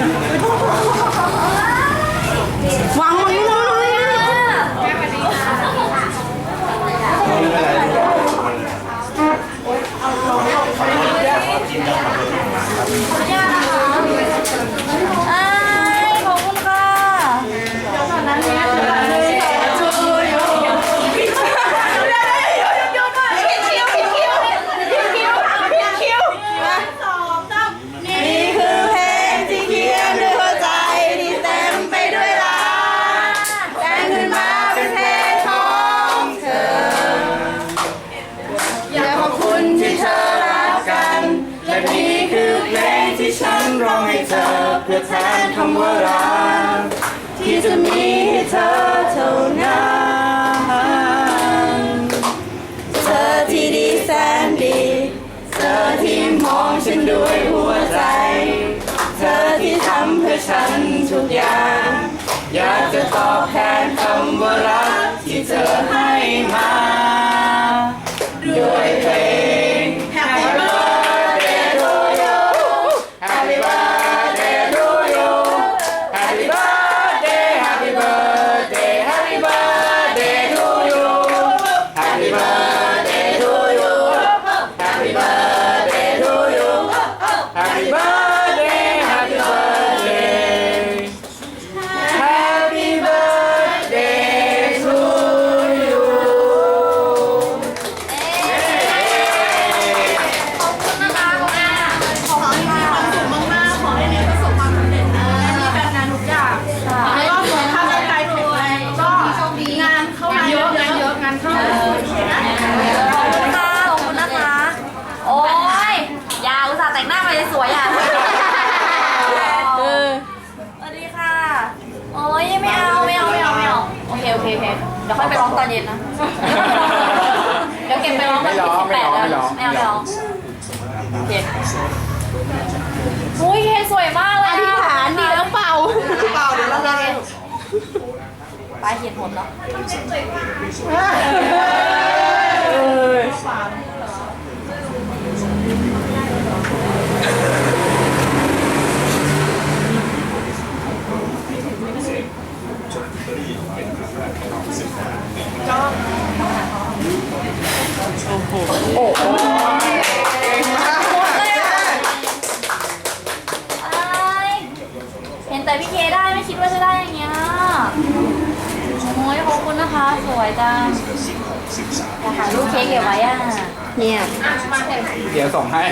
Thank you. ที่ฉันร้องให้เธอเพื่อแทนคำว่ารักที่จะมีให้เธอเท่านั้นเธอที่ดีแสนดีเธอที่มองฉันด้วยหัวใจ เธอที่ทำเพื่อฉันทุกอย่าง อยากจะ หน้ามาเลยสวยอะสวัสดีค่ะ โอ้ยไม่เอาไม่เอาไม่เอาไม่เอา โอเคโอเคโอเคเดี๋ยวค่อยไปร้องตอนเย็นนะ เดี๋ยวเก็บไปร้องตอนที่สิบแปดแล้วไม่เอาไม่เอาโอเคอุ้ยเค้กสวยมากเลยอธิษฐานดีแล้วเปล่าเปล่าเดี๋ยวเราจะปลายเขียนผลเนาะ เห็นแต่พี่เคได้ไม่คิดว่าจะได้อย่างเงี้ยโอ้ยขอบคุณนะคะ สวยจังอยากถ่ายรูปเค้กเก็บไว้อะเนี่ย เดี๋ยวส่งให้